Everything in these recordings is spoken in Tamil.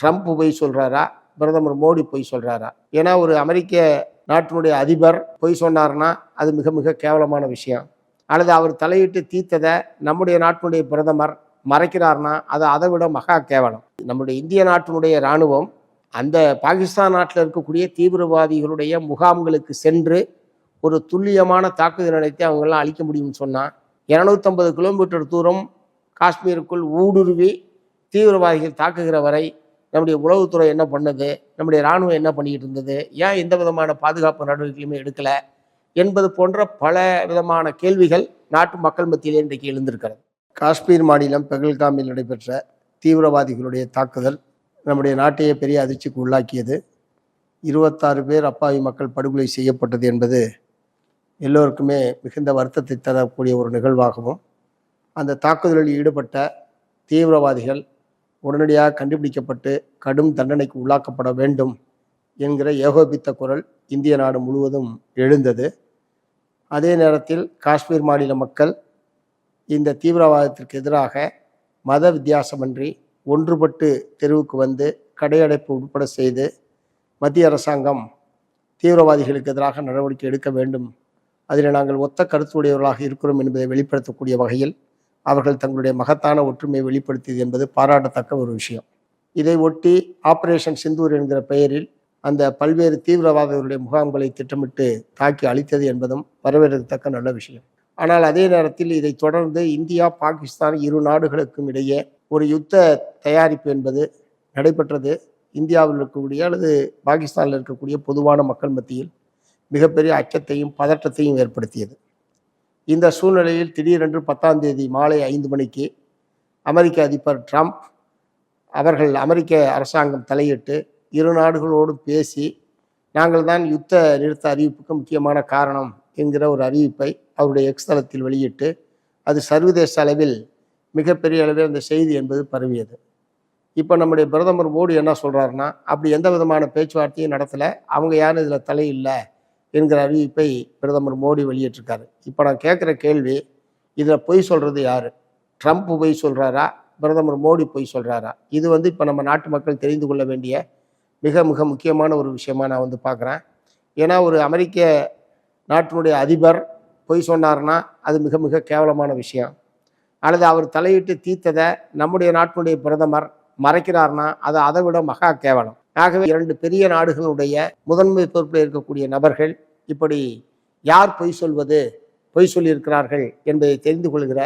ட்ரம்ப் பொய் சொல்கிறாரா பிரதமர் மோடி பொய் சொல்கிறாரா ஏன்னா ஒரு அமெரிக்க நாட்டினுடைய அதிபர் பொய் சொன்னார்னா அது மிக மிக கேவலமான விஷயம். அல்லது அவர் தலையிட்டு தீர்த்ததை நம்முடைய நாட்டினுடைய பிரதமர் மறைக்கிறார்னா அது அதை விட மகா கேவலம். நம்முடைய இந்திய நாட்டினுடைய இராணுவம் அந்த பாகிஸ்தான் நாட்டில் இருக்கக்கூடிய தீவிரவாதிகளுடைய முகாம்களுக்கு சென்று ஒரு துல்லியமான தாக்குதல் நடத்தி அவங்களாம் அழிக்க முடியும்னு சொன்னால் இரநூத்தம்பது கிலோமீட்டர் தூரம் காஷ்மீருக்குள் ஊடுருவி தீவிரவாதிகள் தாக்குகிற வரை நம்முடைய உளவுத்துறை என்ன பண்ணுது? நம்முடைய இராணுவம் என்ன பண்ணிக்கிட்டு இருந்தது? ஏன் எந்த விதமான பாதுகாப்பு நடவடிக்கையுமே எடுக்கலை? என்பது போன்ற பல விதமான கேள்விகள் நாட்டு மக்கள் மத்தியிலே இன்றைக்கு எழுந்திருக்கிறது. காஷ்மீர் மாநிலம் பெகல்காமில் நடைபெற்ற தீவிரவாதிகளுடைய தாக்குதல் நம்முடைய நாட்டையே பெரிய அதிர்ச்சிக்கு உள்ளாக்கியது. இருபத்தாறு பேர் அப்பாவி மக்கள் படுகொலை செய்யப்பட்டது என்பது எல்லோருக்குமே மிகுந்த வருத்தத்தை தரக்கூடிய ஒரு நிகழ்வாகவும் அந்த தாக்குதலில் ஈடுபட்ட தீவிரவாதிகள் உடனடியாக கண்டுபிடிக்கப்பட்டு கடும் தண்டனைக்கு உள்ளாக்கப்பட வேண்டும் என்கிற ஏகோபித்த குரல் இந்திய நாடு முழுவதும் எழுந்தது. அதே நேரத்தில் காஷ்மீர் மாநில மக்கள் இந்த தீவிரவாதத்திற்கு எதிராக மத வித்தியாசமின்றி ஒன்றுபட்டு தெருவுக்கு வந்து கடையடைப்பு உட்பட செய்து மத்திய அரசாங்கம் தீவிரவாதிகளுக்கு எதிராக நடவடிக்கை எடுக்க வேண்டும். அதில் நாங்கள் ஒத்த கருத்துடையவர்களாக இருக்கிறோம் என்பதை வெளிப்படுத்தக்கூடிய வகையில் அவர்கள் தங்களுடைய மகத்தான ஒற்றுமையை வெளிப்படுத்தியது என்பது பாராட்டத்தக்க ஒரு விஷயம். இதை ஒட்டி ஆபரேஷன் சிந்தூர் என்கிற பெயரில் அந்த பல்வேறு தீவிரவாதிகளுடைய முகாம்களை திட்டமிட்டு தாக்கி அழித்தது என்பதும் வரவேற்கத்தக்க நல்ல விஷயம். ஆனால் அதே நேரத்தில் இதை தொடர்ந்து இந்தியா பாகிஸ்தான் இரு நாடுகளுக்கும் இடையே ஒரு யுத்த தயாரிப்பு என்பது நடைபெற்றது. இந்தியாவில் இருக்கக்கூடிய அல்லது பாகிஸ்தானில் இருக்கக்கூடிய பொதுவான மக்கள் மத்தியில் மிகப்பெரிய அச்சத்தையும் பதற்றத்தையும் ஏற்படுத்தியது. இந்த சூழ்நிலையில் திடீரென்று பத்தாம் தேதி மாலை ஐந்து மணிக்கு அமெரிக்க அதிபர் ட்ரம்ப் அவர்கள் அமெரிக்க அரசாங்கம் தலையிட்டு இரு நாடுகளோடும் பேசி நாங்கள் தான் யுத்த நிறுத்த அறிவிப்புக்கு முக்கியமான காரணம் என்கிற ஒரு அறிவிப்பை அவருடைய எக்ஸ் தளத்தில் வெளியிட்டு அது சர்வதேச அளவில் மிகப்பெரிய அளவில் அந்த செய்தி என்பது பரவியது. இப்போ நம்முடைய பிரதமர் மோடி என்ன சொல்கிறாருன்னா அப்படி எந்த விதமான பேச்சுவார்த்தையும் நடத்தலை. அவங்க யாரும் இதில் தலையில்லை என்கிற அறிவிப்பை பிரதமர் மோடி வெளியிட்டிருக்காரு. இப்போ நான் கேட்குற கேள்வி இதில் பொய் சொல்கிறது யார்? ட்ரம்ப் பொய் சொல்கிறாரா பிரதமர் மோடி பொய் சொல்கிறாரா இது வந்து இப்போ நம்ம நாட்டு மக்கள் தெரிந்து கொள்ள வேண்டிய மிக மிக முக்கியமான ஒரு விஷயமா நான் வந்து பார்க்குறேன் ஏன்னா ஒரு அமெரிக்க நாட்டினுடைய அதிபர் பொய் சொன்னார்னா அது மிக மிக கேவலமான விஷயம். அல்லது அவர் தலையிட்டு தீர்த்ததை நம்முடைய நாட்டினுடைய பிரதமர் மறைக்கிறார்னா அது அதை விட மகா கேவலம். ஆகவே இரண்டு பெரிய நாடுகளுடைய முதன்மை பொறுப்பில் இருக்கக்கூடிய நபர்கள் இப்படி யார் பொய் சொல்வது பொய் சொல்லியிருக்கிறார்கள் என்பதை தெரிந்து கொள்கிற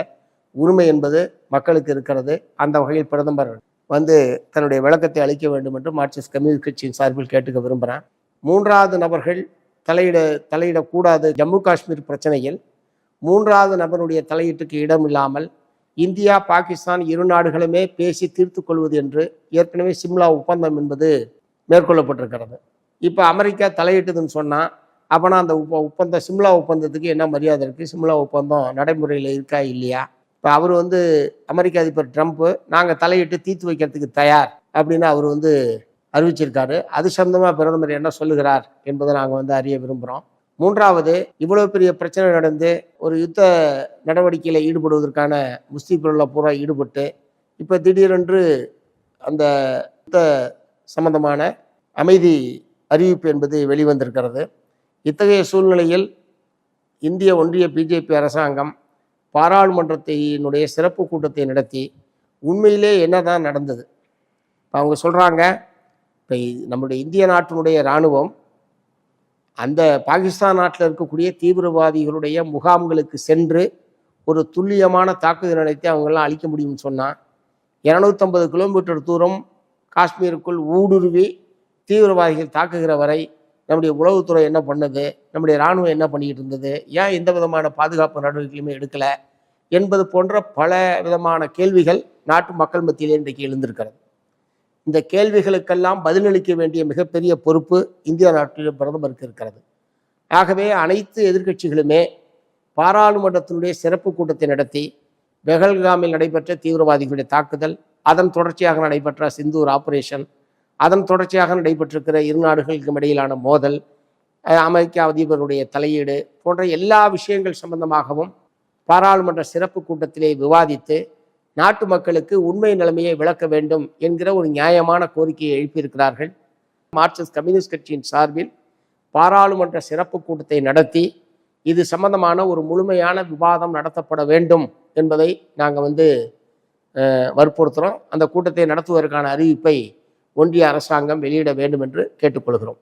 உரிமை என்பது மக்களுக்கு இருக்கிறது. அந்த வகையில் பிரதமர் வந்து தன்னுடைய விளக்கத்தை அளிக்க வேண்டும் என்று மார்க்சிஸ்ட் கம்யூனிஸ்ட் கட்சியின் சார்பில் கேட்டுக்க விரும்புகிறேன் மூன்றாவது நபர்கள் தலையிட தலையிடக்கூடாது ஜம்மு காஷ்மீர் பிரச்சனையில் மூன்றாவது நபருடைய தலையீட்டுக்கு இடம் இல்லாமல் இந்தியா பாகிஸ்தான் இரு நாடுகளுமே பேசி தீர்த்து கொள்வது என்று ஏற்கனவே சிம்லா ஒப்பந்தம் என்பது மேற்கொள்ளப்பட்டிருக்கிறது. இப்போ அமெரிக்கா தலையிட்டதுன்னு சொன்னால் அப்போனா அந்த உப்ப ஒப்பந்த சிம்லா ஒப்பந்தத்துக்கு என்ன மரியாதை இருக்குது சிம்லா ஒப்பந்தம் நடைமுறையில் இருக்கா இல்லையா? இப்போ அவர் வந்து அமெரிக்க அதிபர் ட்ரம்ப்பு நாங்கள் தலையிட்டு தீர்த்து வைக்கிறதுக்கு தயார் அப்படின்னு அவர் வந்து அறிவிச்சிருக்காரு. அது சம்மந்தமாக பிரதமர் என்ன சொல்லுகிறார் என்பதை நாங்கள் வந்து அறிய விரும்புகிறோம் மூன்றாவது இவ்வளோ பெரிய பிரச்சனை நடந்து ஒரு யுத்த நடவடிக்கையில் ஈடுபடுவதற்கான முஸ்லீம்களில் பூரா ஈடுபட்டு இப்போ திடீரென்று அந்த யுத்த சம்பந்தமான அமைதி அறிவிப்பு என்பது வெளிவந்திருக்கிறது. இத்தகைய சூழ்நிலையில் இந்திய ஒன்றிய பிஜேபி அரசாங்கம் பாராளுமன்றத்தினுடைய சிறப்பு கூட்டத்தை நடத்தி உண்மையிலே என்னதான் நடந்தது? இப்போ அவங்க சொல்கிறாங்க இப்போ நம்முடைய இந்திய நாட்டினுடைய இராணுவம் அந்த பாகிஸ்தான் நாட்டில் இருக்கக்கூடிய தீவிரவாதிகளுடைய முகாம்களுக்கு சென்று ஒரு துல்லியமான தாக்குதல் நடத்தி அவங்கெல்லாம் அழிக்க முடியும்னு சொன்னால் இரநூத்தம்பது கிலோமீட்டர் தூரம் காஷ்மீருக்குள் ஊடுருவி தீவிரவாதிகள் தாக்குகிற வரை நம்முடைய உளவுத்துறை என்ன பண்ணுது? நம்முடைய இராணுவம் என்ன பண்ணிக்கிட்டு இருந்தது? ஏன் எந்த விதமான பாதுகாப்பு நடவடிக்கையுமே எடுக்கலை? என்பது போன்ற பல விதமான கேள்விகள் நாட்டு மக்கள் மத்தியிலே இன்றைக்கு எழுந்திருக்கிறது. இந்த கேள்விகளுக்கெல்லாம் பதிலளிக்க வேண்டிய மிகப்பெரிய பொறுப்பு இந்திய நாட்டில் பிரதமருக்கு இருக்கிறது. ஆகவே அனைத்து எதிர்க்கட்சிகளுமே பாராளுமன்றத்தினுடைய சிறப்பு கூட்டத்தை நடத்தி பெஹல்காமில் நடைபெற்ற தீவிரவாதிகளுடைய தாக்குதல் அதன் தொடர்ச்சியாக நடைபெற்ற சிந்தூர் ஆபரேஷன் அதன் தொடர்ச்சியாக நடைபெற்றிருக்கிற இரு நாடுகளுக்கும் இடையிலான மோதல் அமெரிக்க அதிபருடைய தலையீடு போன்ற எல்லா விஷயங்கள் சம்பந்தமாகவும் பாராளுமன்ற சிறப்பு கூட்டத்திலே விவாதித்து நாட்டு மக்களுக்கு உண்மை நிலைமையை விளக்க வேண்டும் என்கிற ஒரு நியாயமான கோரிக்கையை எழுப்பியிருக்கிறார்கள். மார்க்சிஸ்ட் கம்யூனிஸ்ட் கட்சியின் சார்பில் பாராளுமன்ற சிறப்பு கூட்டத்தை நடத்தி இது சம்பந்தமான ஒரு முழுமையான விவாதம் நடத்தப்பட வேண்டும் என்பதை நாங்கள் வந்து வற்புறுத்துகிறோம் அந்த கூட்டத்தை நடத்துவதற்கான அறிவிப்பை ஒன்றிய அரசாங்கம் வெளியிட வேண்டும் என்று கேட்டுக்கொள்கிறோம்.